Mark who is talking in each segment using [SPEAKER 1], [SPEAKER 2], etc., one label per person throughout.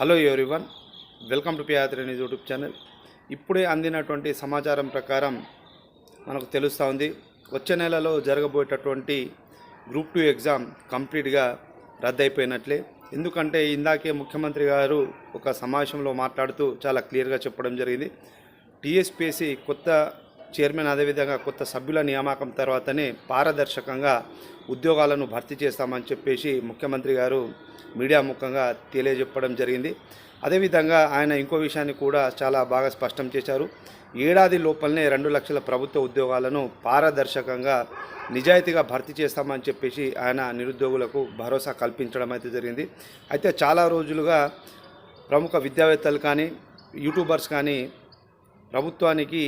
[SPEAKER 1] Hello everyone welcome to Piyatri news YouTube channel ఇప్పుడే అందినటువంటి సమాచారం ప్రకారం మనకు తెలుస్తూ ఉంది. వచ్చే నెలలో జరగబోయేటటువంటి గ్రూప్ టూ ఎగ్జామ్ కంప్లీట్గా రద్దయిపోయినట్లే. ఎందుకంటే ఇందాకే ముఖ్యమంత్రి గారు ఒక సమావేశంలో మాట్లాడుతూ చాలా క్లియర్గా చెప్పడం జరిగింది. టీఎస్పీఎస్సీ కొత్త చైర్మన్ అదేవిధంగా కొత్త సభ్యుల నియామకం తర్వాతనే పారదర్శకంగా ఉద్యోగాలను భర్తీ చేస్తామని చెప్పేసి ముఖ్యమంత్రి గారు మీడియా ముఖంగా తెలియజెప్పడం జరిగింది. అదేవిధంగా ఆయన ఇంకో విషయాన్ని కూడా చాలా బాగా స్పష్టం చేశారు. ఏడాది లోపలనే రెండు లక్షల ప్రభుత్వ ఉద్యోగాలను పారదర్శకంగా నిజాయితీగా భర్తీ చేస్తామని చెప్పేసి ఆయన నిరుద్యోగులకు భరోసా కల్పించడం అయితే జరిగింది. అయితే చాలా రోజులుగా ప్రముఖ విద్యావేత్తలు కానీ యూట్యూబర్స్ కానీ ప్రభుత్వానికి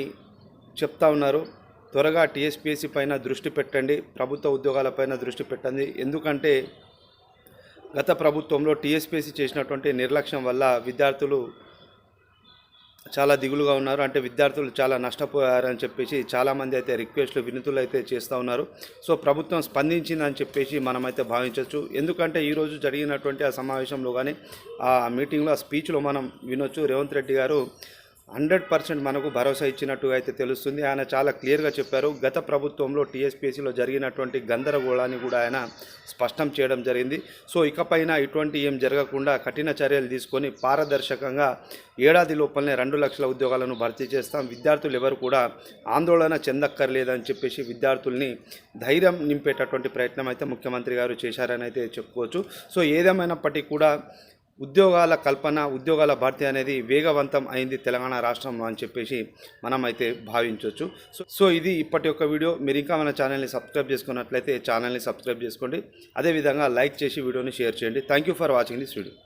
[SPEAKER 1] చెప్తా ఉన్నారు. త్వరగా టీఎస్పీఎస్సీ పైన దృష్టి పెట్టండి. ప్రభుత్వ ఉద్యోగాలపైన దృష్టి పెట్టండి. ఎందుకంటే గత ప్రభుత్వంలో టీఎస్పీఎస్సీ చేసినటువంటి నిర్లక్ష్యం వల్ల విద్యార్థులు చాలా దిగులుగా ఉన్నారు. అంటే విద్యార్థులు చాలా నష్టపోయారని చెప్పేసి చాలామంది అయితే రిక్వెస్ట్లు వినతులు అయితే చేస్తూ ఉన్నారు. సో ప్రభుత్వం స్పందించిందని చెప్పేసి మనమైతే భావించవచ్చు ఎందుకంటే ఈరోజు జరిగినటువంటి ఆ సమావేశంలో కానీ ఆ మీటింగ్లో ఆ స్పీచ్లో మనం వినొచ్చు. రేవంత్ రెడ్డి గారు హండ్రెడ్ పర్సెంట్ మనకు భరోసా ఇచ్చినట్టు అయితే తెలుస్తుంది. ఆయన చాలా క్లియర్గా చెప్పారు. గత ప్రభుత్వంలో టీఎస్పీసీలో జరిగినటువంటి గందరగోళాన్ని కూడా ఆయన స్పష్టం చేయడం జరిగింది. సో ఇకపైన ఇటువంటి ఏం జరగకుండా కఠిన చర్యలు తీసుకొని పారదర్శకంగా ఏడాది లోపలనే రెండు లక్షల ఉద్యోగాలను భర్తీ చేస్తాం. విద్యార్థులు ఎవరు కూడా ఆందోళన చెందక్కర్లేదని చెప్పేసి విద్యార్థుల్ని ధైర్యం నింపేటటువంటి ప్రయత్నం అయితే ముఖ్యమంత్రి గారు చేశారని అయితే చెప్పుకోవచ్చు. సో ఏదేమైనప్పటికీ కూడా ఉద్యోగాల కల్పన ఉద్యోగాల భర్తీ అనేది వేగవంతం అయింది తెలంగాణ రాష్ట్రంలో అని చెప్పేసి మనం అయితే భావించవచ్చు సో సో ఇది ఇప్పటి యొక్క వీడియో. మీరు ఇంకా మన ఛానల్ని సబ్స్క్రైబ్ చేసుకున్నట్లయితే ఛానల్ని సబ్స్క్రైబ్ చేసుకోండి. అదేవిధంగా లైక్ చేసి వీడియోని షేర్ చేయండి. Thank you for watching this video